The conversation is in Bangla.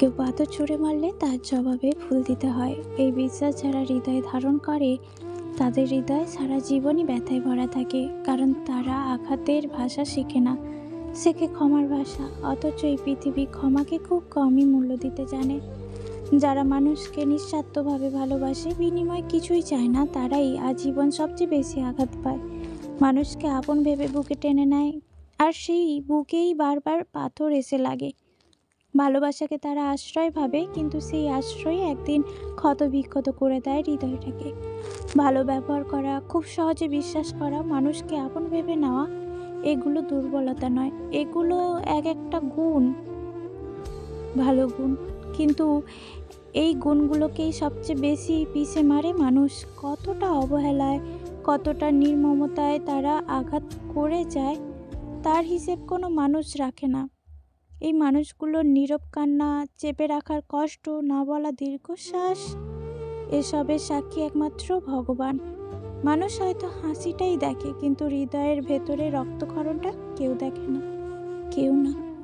কেউ পাথর ছুঁড়ে মারলে তার জবাবে ফুল দিতে হয়। এই বিশ্বাস যারা হৃদয়ে ধারণ করে, তাদের হৃদয় সারা জীবনই ব্যথায় ভরা থাকে, কারণ তারা আঘাতের ভাষা শেখে না, শেখে ক্ষমার ভাষা। অথচ এই পৃথিবী ক্ষমাকে খুব কমই মূল্য দিতে জানে। যারা মানুষকে নিঃস্বার্থভাবে ভালোবাসে, বিনিময় কিছুই চায় না, তারাই আজীবন সবচেয়ে বেশি আঘাত পায়। মানুষকে আপন ভেবে বুকে টেনে নেয়, আর সেই বুকেই বারবার পাথর এসে লাগে। ভালোবাসাকে তারা আশ্রয় ভাবে কিন্তু সেই আশ্রয় একদিন ক্ষত বিক্ষত করে দেয় হৃদয়টাকে। ভালো ব্যবহার করা, খুব সহজে বিশ্বাস করা, মানুষকে আপন ভেবে নেওয়া, এগুলো দুর্বলতা নয়। এগুলো এক একটা গুণ। ভালো গুণ। কিন্তু এই গুণগুলোকেই সবচেয়ে বেশি পিছে মারে মানুষ। কতটা অবহেলায়, কতটা নির্মমতায় তারা আঘাত করে যায়, তার হিসেব কোনো মানুষ রাখে না। এই মানুষগুলোর নীরব কান্না, চেপে রাখার কষ্ট, না বলা দীর্ঘশ্বাস, এসবের সাক্ষী একমাত্র ভগবান। মানুষ হয়তো হাসিটাই দেখে, কিন্তু হৃদয়ের ভেতরে রক্তক্ষরণটা কেউ দেখে না। কেউ না।